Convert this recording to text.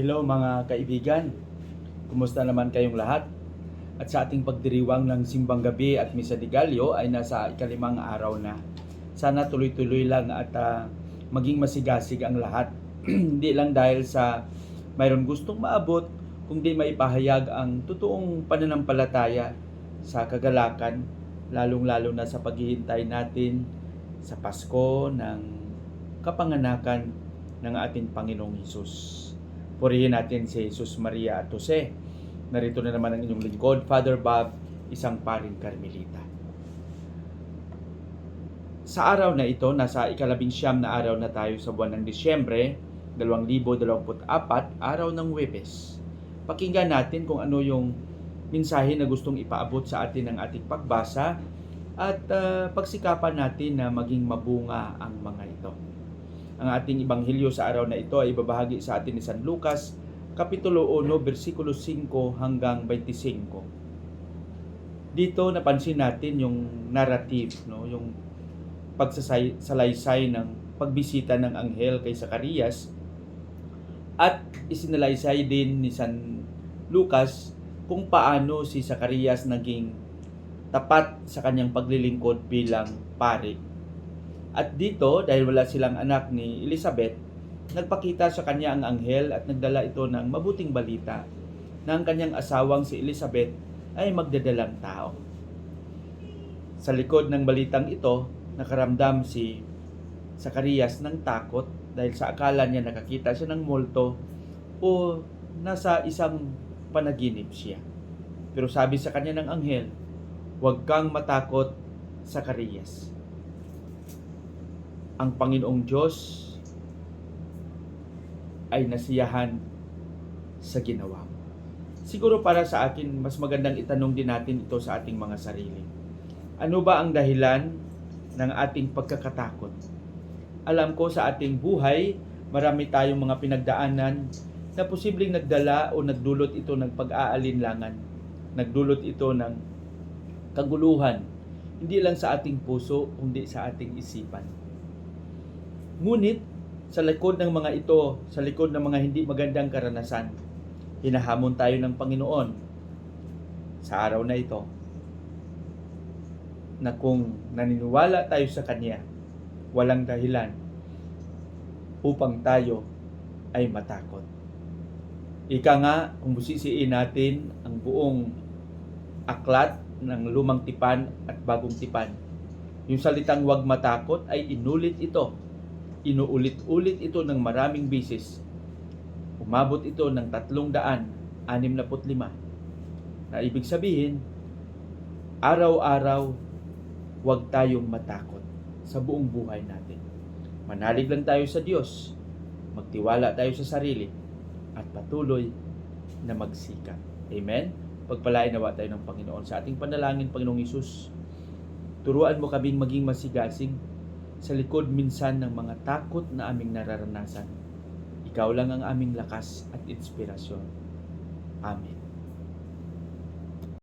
Hello mga kaibigan, kumusta naman kayong lahat? At sa ating pagdiriwang ng Simbang Gabi at Misa de Gallo ay nasa ikalimang araw na. Sana tuloy-tuloy lang at ah, maging masigasig ang lahat. Hindi lang dahil sa mayroon gustong maabot, kundi maipahayag ang totoong pananampalataya sa kagalakan, lalong-lalo na sa paghihintay natin sa Pasko ng kapanganakan ng ating Panginoong Hesus. Purihin natin si Jesus Maria at Jose. Narito na naman ang inyong lingkod, Father Bob, isang paring Karmelita. Sa araw na ito, nasa ikalabing siyam na araw na tayo sa buwan ng Disyembre, 2024, araw ng Webes. Pakinggan natin kung ano yung mensahe na gustong ipaabot sa atin ng ating pagbasa at ah, pagsikapan natin na maging mabunga ang mga ito. Ang ating ibanghilyo sa araw na ito ay ibabahagi sa atin ni San Lucas, Kapitulo 1, versikulo 5 hanggang 25. Dito napansin natin yung narrative, no? yung pagsasalaysay ng pagbisita ng anghel kay Zacarias at isinalaysay din ni San Lucas kung paano si Zacarias naging tapat sa kanyang paglilingkod bilang pari at dito, dahil wala silang anak ni Elizabeth, nagpakita sa kanya ang anghel at nagdala ito ng mabuting balita na ang kanyang asawang si Elizabeth ay magdadalang tao. Sa likod ng balitang ito, nakaramdam si Zacarias ng takot dahil sa akala niya nakakita siya ng multo o nasa isang panaginip siya. Pero sabi sa kanya ng anghel, huwag kang matakot, Zacarias ang Panginoong Diyos ay nasiyahan sa ginawa mo. Siguro para sa akin, mas magandang itanong din natin ito sa ating mga sarili. Ano ba ang dahilan ng ating pagkakatakot? Alam ko sa ating buhay, marami tayong mga pinagdaanan na posibleng nagdala o nagdulot ito ng pag-aalinlangan. Nagdulot ito ng kaguluhan, hindi lang sa ating puso, kundi sa ating isipan. Ngunit sa likod ng mga ito, sa likod ng mga hindi magandang karanasan, hinahamon tayo ng Panginoon sa araw na ito na kung naniniwala tayo sa Kanya, walang dahilan upang tayo ay matakot. Ika nga, kung busisiin natin ang buong aklat ng lumang tipan at bagong tipan, yung salitang wag matakot ay inulit ito inuulit-ulit ito ng maraming bisis. Umabot ito ng 365 na ibig sabihin, araw-araw huwag tayong matakot sa buong buhay natin. Manalig lang tayo sa Diyos, magtiwala tayo sa sarili, at patuloy na magsikap. Amen? Pagpalain nawa tayo ng Panginoon sa ating panalangin, Panginoong Isus. Turuan mo kaming maging masigasig sa likod minsan ng mga takot na aming nararanasan. Ikaw lang ang aming lakas at inspirasyon. Amen.